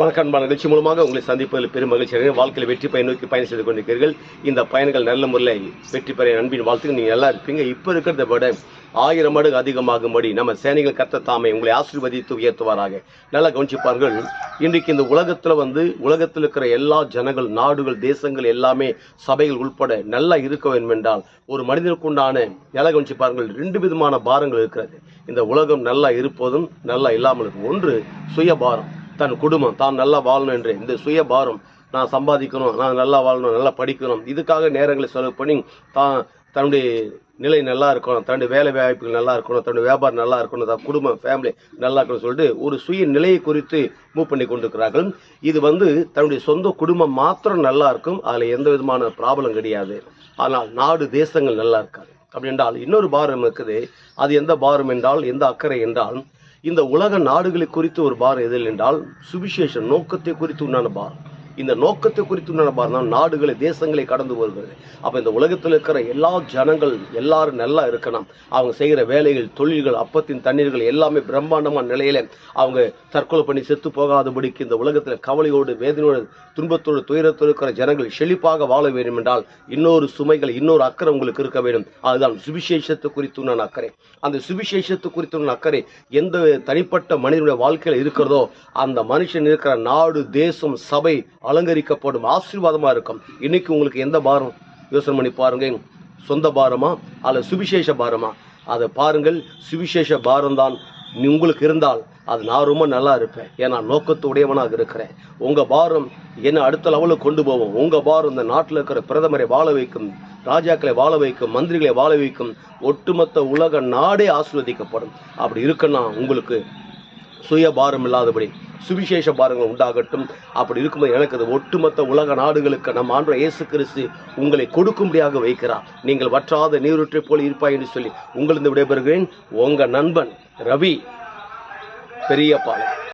வணக்கம் அன்பான நிகழ்ச்சி மூலமாக உங்களை சந்திப்பதில் பெரும் மகிழ்ச்சி அடைகிறேன். வாழ்க்கையில் வெற்றி பயன் நோக்கி பயணம் செய்து கொண்டிருக்கிறீர்கள். இந்த பயணங்கள் நல்ல முறையில் வெற்றி பெற நண்பின் அன்பின் வாழ்த்துக்கு நீங்கள் நல்லா இருப்பீங்க. இப்போ இருக்கிறத விட ஆயிரம் மடங்கு அதிகமாகும்படி நம்ம சேனைகள் கர்த்த தாமே உங்களை ஆசீர்வதித்து உயர்த்துவாராக. நல்லா கவனிச்சுப்பார்கள். இன்றைக்கு இந்த உலகத்தில் வந்து உலகத்தில் இருக்கிற எல்லா ஜனங்கள் நாடுகள் தேசங்கள் எல்லாமே சபைகள் உள்பட நல்லா இருக்க வேண்டும் என்றால் ஒரு மனிதனுக்கு உண்டான நல்லா கவனிச்சு பாருங்கள் ரெண்டு விதமான பாரங்கள் இருக்கிறது. இந்த உலகம் நல்லா இருப்பதும் நல்லா இல்லாமல் இருக்கும் ஒன்று சுயபாரம். தன் குடும்பம் தான் நல்லா வாழணும் என்று. இந்த சுய பாரம் நான் சம்பாதிக்கணும் நான் நல்லா வாழணும் நல்லா படிக்கணும். இதுக்காக நேரங்களை செலவு பண்ணி தான் தன்னுடைய நிலை நல்லா இருக்கணும் தன்னுடைய வேலை வாய்ப்புகள் நல்லா இருக்கணும் தன்னுடைய வியாபாரம் நல்லா இருக்கணும் தன் குடும்பம் ஃபேமிலி நல்லா இருக்கணும்னு சொல்லிட்டு ஒரு சுய நிலையை குறித்து மூவ் பண்ணி கொண்டிருக்கிறார்கள். இது வந்து தன்னுடைய சொந்த குடும்பம் மாத்திரம் நல்லா இருக்கும் அதில் எந்த விதமான ப்ராப்ளம் கிடையாது. ஆனால் நாடு தேசங்கள் நல்லா இருக்காது. அப்படி என்றால் இன்னொரு பாரம் இருக்குது. அது எந்த பாரம் என்றால் எந்த அக்கறை என்றால் இந்த உலக நாடுகளை குறித்து ஒரு பார் எதில் என்றால் சுவிசேஷம் நோக்கத்தை குறித்து உண்டான பார் இந்த நோக்கத்தை குறித்து உண்டான நாடுகளை தேசங்களை கடந்து வருகிறது. அப்போ இந்த உலகத்தில் இருக்கிற எல்லா ஜனங்கள் எல்லாரும் நல்லா இருக்கணும். அவங்க செய்கிற வேலைகள் தொழில்கள் அப்பத்தின் தண்ணீர்கள் எல்லாமே பிரம்மாண்டமான நிலையில அவங்க தற்கொலை பண்ணி செத்து போகாதபடிக்கு இந்த உலகத்தில் கவலையோடு வேதனையோடு துன்பத்தோடு துயரத்தோடு இருக்கிற ஜனங்கள் செழிப்பாக வாழ வேண்டும் என்றால் இன்னொரு சுமைகள் இன்னொரு அக்கறை உங்களுக்கு இருக்க வேண்டும். அதுதான் சுவிசேஷத்தை குறித்து உண்டான அக்கறை. அந்த சுவிசேஷத்தை குறித்து நான் அக்கறை எந்த தனிப்பட்ட மனிதனுடைய வாழ்க்கையில் இருக்கிறதோ அந்த மனுஷன் இருக்கிற நாடு தேசம் சபை அலங்கரிக்கப்படும் ஆசீர்வாதமாக இருக்கும். இன்னைக்கு உங்களுக்கு எந்த பாரம்? யோசனை பண்ணி பாருங்க. சொந்த பாரமா அல்ல சுவிசேஷ பாரமா? அதை பாருங்கள். சுவிசேஷ பாரம்தான் உங்களுக்கு இருந்தால் அது நான் ரொம்ப நல்லா இருப்பேன். ஏன்னா நோக்கத்து உடையவனாக இருக்கிறேன். உங்கள் பாரம் என்னை அடுத்த லெவலுக்கு கொண்டு போவோம் உங்கள் பாரம் இந்த நாட்டில் இருக்கிற பிரதமரை வாழ வைக்கும் ராஜாக்களை வாழ வைக்கும் மந்திரிகளை வாழ வைக்கும் ஒட்டுமொத்த உலக நாடே ஆசிர்வதிக்கப்படும். அப்படி இருக்குன்னா உங்களுக்கு சுயபாரம் இல்லாதபடி சுவிசேஷ பாரங்கள் உண்டாகட்டும். அப்படி இருக்கும்போது எனக்கு அது ஒட்டுமொத்த உலக நாடுகளுக்கு நம் ஆண்டு இயேசு கிறிஸ்து உங்களை கொடுக்கும்படியாக வைக்கிறார். நீங்கள் வற்றாத நீரூற்றை போல் இருப்பாய் என்று சொல்லி உங்களிருந்து விடைபெறுகிறேன். உங்கள் நண்பன் ரவி பெரியபாளையம்